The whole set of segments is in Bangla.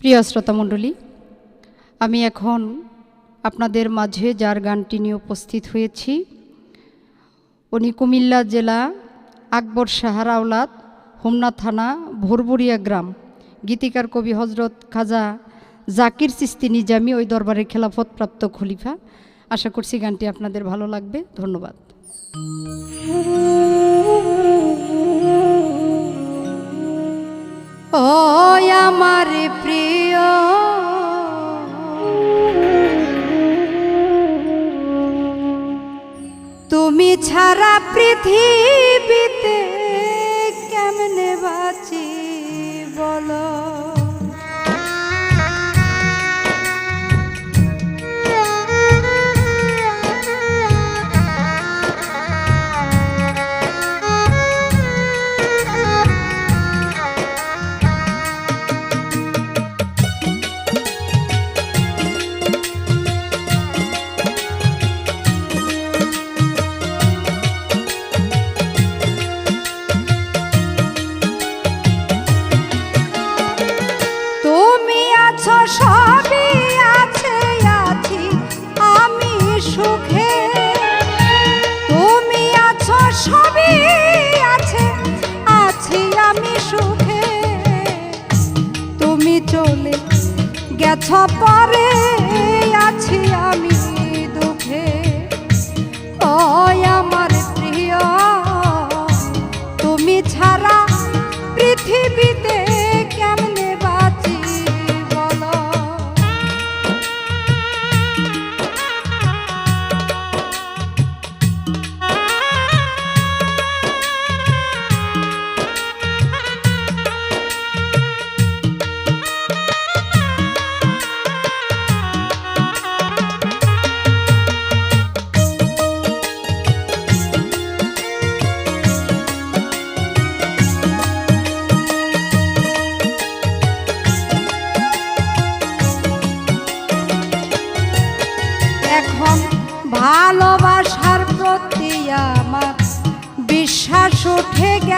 প্রিয় শ্রোতামণ্ডলী আমি এখন আপনাদের মাঝে যার গানটি নিয়ে উপস্থিত হয়েছি, উনি কুমিল্লা জেলা আকবর শাহার আওলাদ, হোমনা থানা ভোরবুরিয়া গ্রাম। গীতিকার কবি হজরত খাজা জাকির চিস্তি নিজামি ওই দরবারের খেলাফতপ্রাপ্ত খলিফা। আশা করছি গানটি আপনাদের ভালো লাগবে। ধন্যবাদ। প্রিয়। তুমি ছাড়া পৃথিবীতে কেমনে বাঁচি বলো? আছি আমি।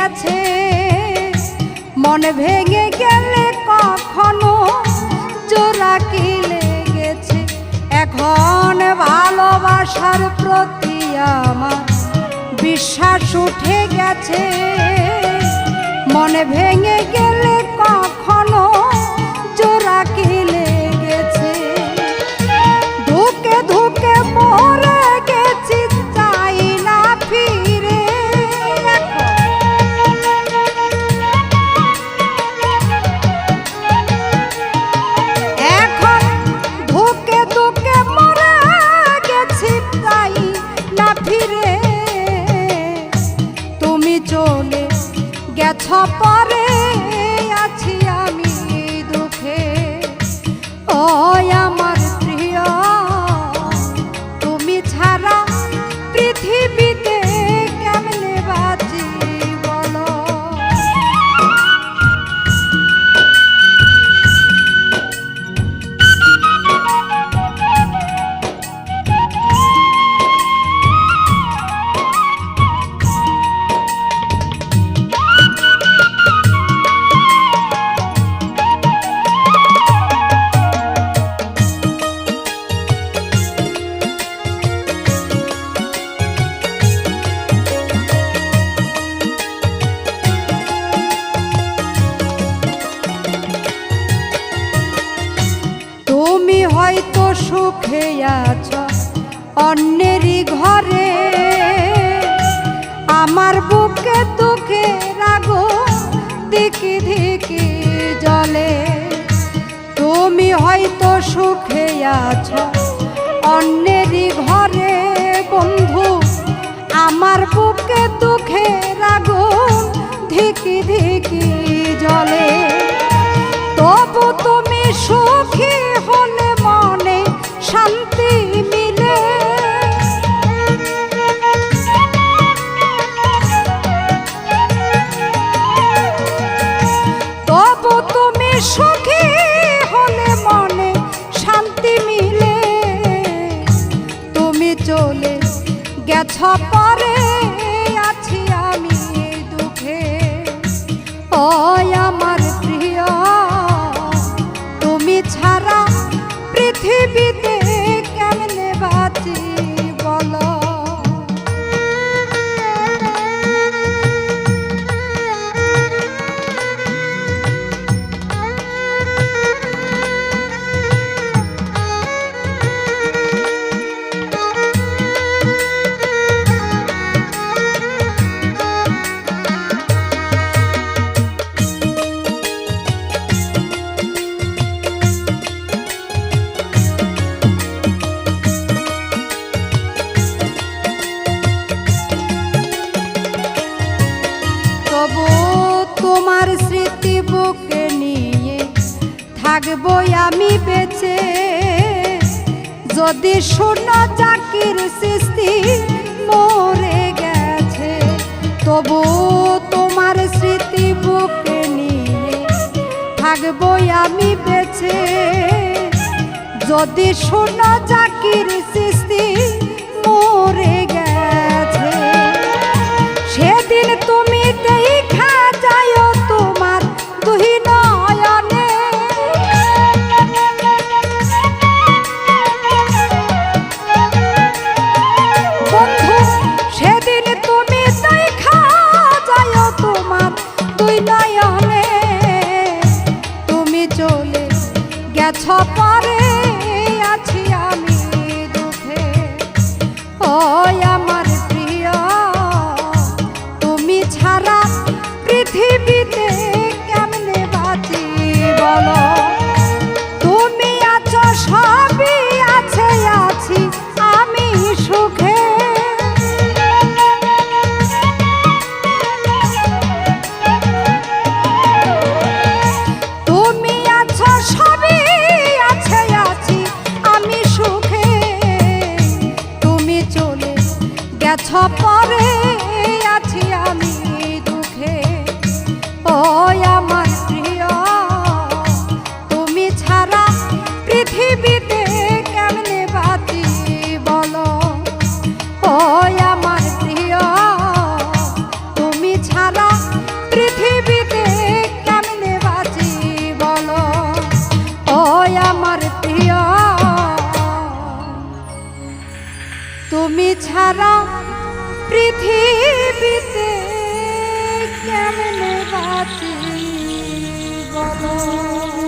গেছে। মন ভেঙে গেলে কখনো জোড়া কি লেগেছে? এখন ভালোবাসার প্রতি আমার বিশ্বাস উঠে গেছে। মন ভেঙে গেলে গেছ সুখে আছ, অন্যেরই ঘরে। আমার বুকে দুঃখে রাগো, দিকি দিকে জলে। তুমি হয়তো সুখে আছো চলে গেছ পরে আছি আমি দুঃখে। ওই আমার প্রিয় তুমি ছাড়া পৃথিবী আমি বেঁচে যদি শূন্য চাকির সৃষ্টি মরে গেছে, তবু তোমার স্মৃতি বুকে নিয়ে থাকব আমি বেঁচে। যদি শূন্য চাকির সৃষ্টি গেছ পরে, আছি আমি দুঃখে। ও আমার তুমি ছাড়া পৃথিবীতে কেমনে বাতি বলো? ও আমার তুমি ছাড়া পৃথিবীতে কেমনে বাঁচি বলো? ও আমার তুমি ছাড়া পৃথিবীতে কেমন বাঁচি বলো?